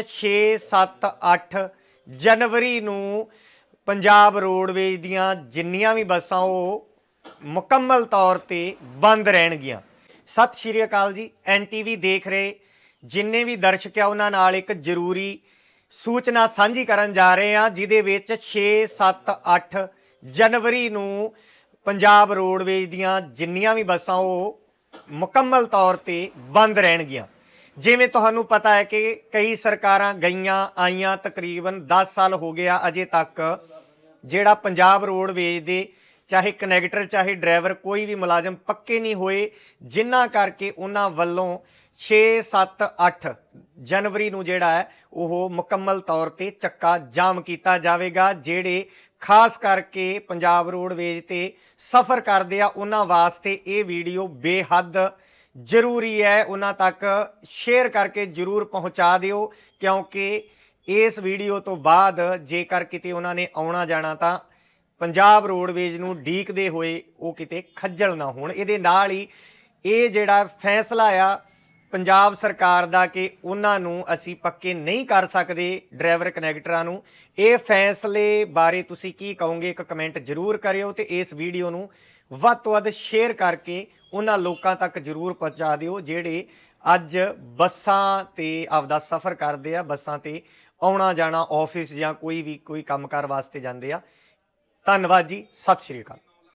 6 7 8 ਜਨਵਰੀ ਨੂੰ ਪੰਜਾਬ ਰੋਡਵੇਜ਼ ਦੀਆਂ ਜਿੰਨੀਆਂ ਵੀ ਬੱਸਾਂ ਉਹ ਮੁਕੰਮਲ ਤੌਰ ਤੇ ਬੰਦ ਰਹਿਣਗੀਆਂ। ਸਤਿ ਸ਼੍ਰੀ ਅਕਾਲ ਜੀ ਐਨਟੀਵੀ ਦੇਖ ਰਹੇ। ਜਿੰਨੇ ਵੀ ਦਰਸ਼ਕ ਆ, ਉਹਨਾਂ ਨਾਲ ਇੱਕ ਜ਼ਰੂਰੀ ਸੂਚਨਾ ਸਾਂਝੀ ਕਰਨ ਜਾ ਰਹੇ ਹਾਂ, ਜਿਹਦੇ ਵਿੱਚ 6 7 8 ਜਨਵਰੀ ਨੂੰ ਪੰਜਾਬ ਰੋਡਵੇਜ਼ ਦੀਆਂ ਜਿੰਨੀਆਂ ਵੀ ਬੱਸਾਂ ਉਹ ਮੁਕੰਮਲ ਤੌਰ ਤੇ ਬੰਦ ਰਹਿਣਗੀਆਂ। ਜਿਵੇਂ ਤੁਹਾਨੂੰ ਪਤਾ ਹੈ ਕਿ ਕਈ ਸਰਕਾਰਾਂ ਗਈਆਂ, ਆਈਆਂ ਤਕਰੀਬਨ 10 ਸਾਲ ਹੋ ਗਿਆ ਅਜੇ ਤੱਕ ਜਿਹੜਾ ਪੰਜਾਬ ਰੋਡਵੇਜ਼ ਦੇ ਚਾਹੇ ਕਨੈਕਟਰ ਚਾਹੇ ਡਰਾਈਵਰ ਕੋਈ ਵੀ ਮੁਲਾਜ਼ਮ ਪੱਕੇ ਨਹੀਂ ਹੋਏ, ਜਿਨ੍ਹਾਂ ਕਰਕੇ ਉਹਨਾਂ ਵੱਲੋਂ 6 7 8 ਜਨਵਰੀ ਨੂੰ ਜਿਹੜਾ ਹੈ, ਉਹ ਮੁਕੰਮਲ ਤੌਰ ਤੇ ਚੱਕਾ ਜਾਮ ਕੀਤਾ ਜਾਵੇਗਾ, ਜਿਹੜੇ ਖਾਸ ਕਰਕੇ ਪੰਜਾਬ ਰੋਡਵੇਜ਼ ਤੇ ਸਫ਼ਰ ਕਰਦੇ ਆ, ਉਹਨਾਂ ਵਾਸਤੇ ਇਹ ਵੀਡੀਓ ਬੇਹੱਦ ਜ਼ਰੂਰੀ ਹੈ ਉਹਨਾਂ ਤੱਕ ਸ਼ੇਅਰ ਕਰਕੇ ਜ਼ਰੂਰ ਪਹੁੰਚਾ ਦਿਓ, ਕਿਉਂਕਿ ਇਸ ਵੀਡੀਓ ਤੋਂ ਬਾਅਦ ਜੇਕਰ ਕਿਤੇ ਉਹਨਾਂ ਨੇ ਆਉਣਾ ਜਾਣਾ ਤਾਂ ਪੰਜਾਬ ਰੋਡਵੇਜ਼ ਨੂੰ ਡੀਕਦੇ ਹੋਏ ਉਹ ਕਿਤੇ ਖੱਜਲ ਨਾ ਹੋਣ। ਇਹਦੇ ਨਾਲ ਹੀ ਇਹ ਜਿਹੜਾ ਫੈਸਲਾ ਆ ਪੰਜਾਬ ਸਰਕਾਰ ਦਾ ਕਿ ਉਹਨਾਂ ਨੂੰ ਅਸੀਂ ਪੱਕੇ ਨਹੀਂ ਕਰ ਸਕਦੇ ਡਰਾਈਵਰ ਕਨੈਕਟਰਾਂ ਨੂੰ, ਇਹ ਫੈਸਲੇ ਬਾਰੇ ਤੁਸੀਂ ਕੀ ਕਹੋਗੇ ਇੱਕ ਕਮੈਂਟ ਜ਼ਰੂਰ ਕਰਿਓ ਤੇ ਇਸ ਵੀਡੀਓ ਨੂੰ ਵੱਧ ਤੋਂ ਵੱਧ ਸ਼ੇਅਰ ਕਰਕੇ ਉਹਨਾਂ ਲੋਕਾਂ ਤੱਕ ਜ਼ਰੂਰ ਪਹੁੰਚਾ ਦਿਓ, ਜਿਹੜੇ ਅੱਜ ਬੱਸਾਂ ਤੇ ਆਪਦਾ ਸਫ਼ਰ ਕਰਦੇ ਆ, ਬੱਸਾਂ ਤੇ ਆਉਣਾ ਜਾਣਾ ਆਫਿਸ ਜਾਂ ਕੋਈ ਵੀ ਕੋਈ ਕੰਮਕਾਰ ਵਾਸਤੇ ਜਾਂਦੇ ਆ। ਧੰਨਵਾਦ ਜੀ, ਸਤਿ ਸ਼੍ਰੀ ਅਕਾਲ।